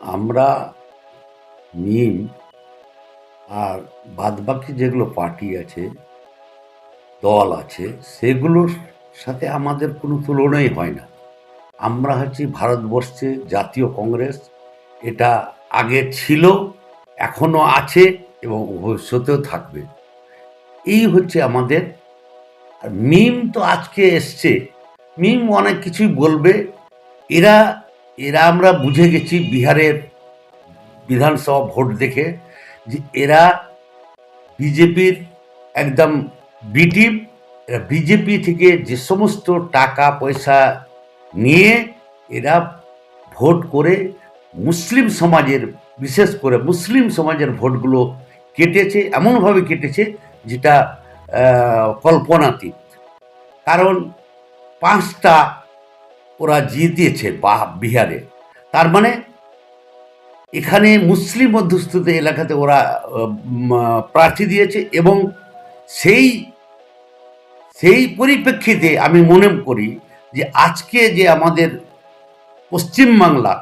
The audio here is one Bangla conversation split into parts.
আমরা মিম আর বাদবাকি যেগুলো পার্টি আছে, দল আছে, সেগুলোর সাথে আমাদের কোনো তুলনাই হয় না। আমরা হচ্ছি ভারতবর্ষে জাতীয় কংগ্রেস। এটা আগে ছিল, এখনও আছে এবং ভবিষ্যতেও থাকবে। এই হচ্ছে আমাদের। আর মিম তো আজকে এসছে। মিম অনেক কিছুই বলবে এরা এরা আমরা বুঝে গেছি বিহারের বিধানসভা ভোট দেখে যে এরা বিজেপির একদম বিটিম এরা বিজেপি থেকে যে সমস্ত টাকা, পয়সা নিয়ে এরা ভোট করে মুসলিম সমাজের, বিশেষ করে মুসলিম সমাজের ভোটগুলো কেটেছে, এমনভাবে কেটেছে যেটা কল্পনাতীত। কারণ পাঁচটা ওরা জিতিয়েছে বা বিহারে। তার মানে এখানে মুসলিম মধ্যস্থিত এলাকাতে ওরা প্রার্থী দিয়েছে এবং সেই সেই পরিপ্রেক্ষিতে আমি মনে করি যে আজকে যে আমাদের পশ্চিমবাংলা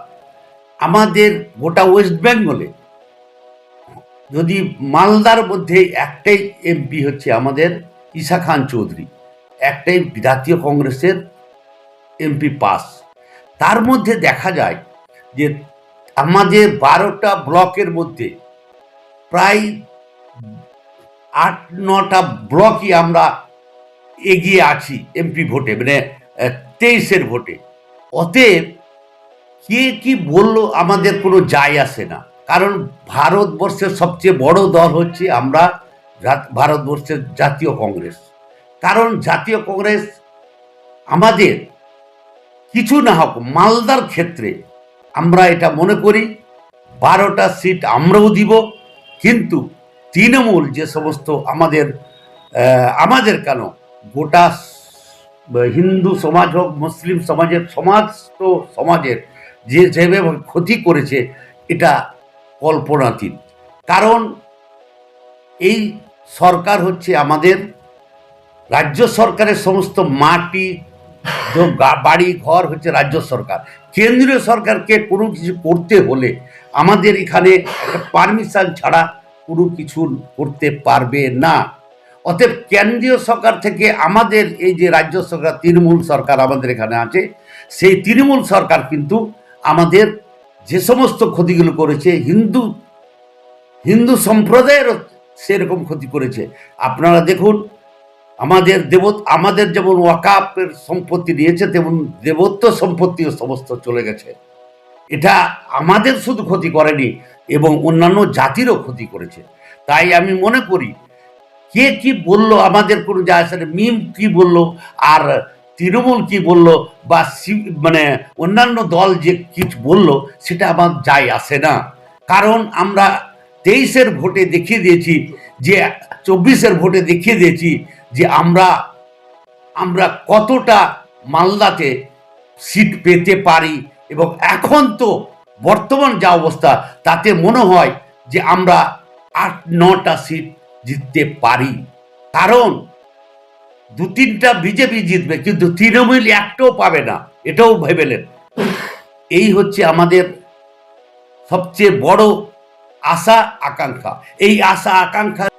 আমাদের গোটা ওয়েস্ট বেঙ্গলে, যদি মালদার মধ্যে একটাই এমপি হচ্ছে আমাদের ঈশা খান চৌধুরী, একটাই জাতীয় কংগ্রেসের এমপি পাস তার মধ্যে দেখা যায় যে আমাদের বারোটা ব্লকের মধ্যে প্রায় আট, নটা ব্লকই আমরা এগিয়ে আছি এমপি ভোটে মানে তেইশের ভোটে। অতএব কে কি বলল আমাদের কোনো যায় আসে না। কারণ ভারতবর্ষের সবচেয়ে বড় দল হচ্ছে আমরা ভারতবর্ষের জাতীয় কংগ্রেস। কারণ জাতীয় কংগ্রেস আমাদের কিছু না হোক, মালদার ক্ষেত্রে আমরা এটা মনে করি, বারোটা সিট আমরাও দিব, কিন্তু তৃণমূল যে সমস্ত আমাদের আমাদের কেন? গোটা হিন্দু সমাজ হোক, মুসলিম সমাজের, সমস্ত সমাজের যে যেভাবে ক্ষতি করেছে, এটা কল্পনাতীত। কারণ এই সরকার হচ্ছে আমাদের, রাজ্য সরকারের সমস্ত মাটি বাড়ি, ঘর হচ্ছে রাজ্য সরকার। কেন্দ্রীয় সরকারকে কোনো কিছু করতে হলে আমাদের এখানে পারমিশন ছাড়া কোনো কিছু করতে পারবে না। অতএব কেন্দ্রীয় সরকার থেকে আমাদের এই যে রাজ্য সরকার, তৃণমূল সরকার আমাদের এখানে আছে, সেই তৃণমূল সরকার কিন্তু আমাদের যে সমস্ত ক্ষতিগুলো করেছে, হিন্দু হিন্দু সম্প্রদায়েরও সেরকম ক্ষতি করেছে। আপনারা দেখুন আমাদের দেবত, আমাদের যেমন ওয়াকাপের সম্পত্তি নিয়েছে তেমন দেবত্ব সম্পত্তিও সমস্ত চলে গেছে এটা আমাদের শুধু ক্ষতি করেনি, এবং অন্যান্য জাতিরও ক্ষতি করেছে তাই আমি মনে করি, কে কি বলল, আমাদের কোনো যা আসে না। মিম কি বলল, আর তৃণমূল কি বলল, বা মানে অন্যান্য দল যে কিছু বলল, সেটা আমার যায় আসে না কারণ আমরা তেইশের ভোটে দেখিয়ে দিয়েছি যে চব্বিশের ভোটে দেখিয়ে দিয়েছি যে আমরা আমরা কতটা মালদাতে সিট পেতে পারি এবং এখন তো বর্তমান যা অবস্থা, তাতে মনে হয় যে আমরা আট, নটা সিট জিততে পারি। কারণ দু তিনটা বিজেপি জিতবে, কিন্তু তৃণমূল একটাও পাবে না, এটাও ভেবেলেন এই হচ্ছে আমাদের সবচেয়ে বড় আশা আকাঙ্ক্ষা। এই আশা আকাঙ্ক্ষা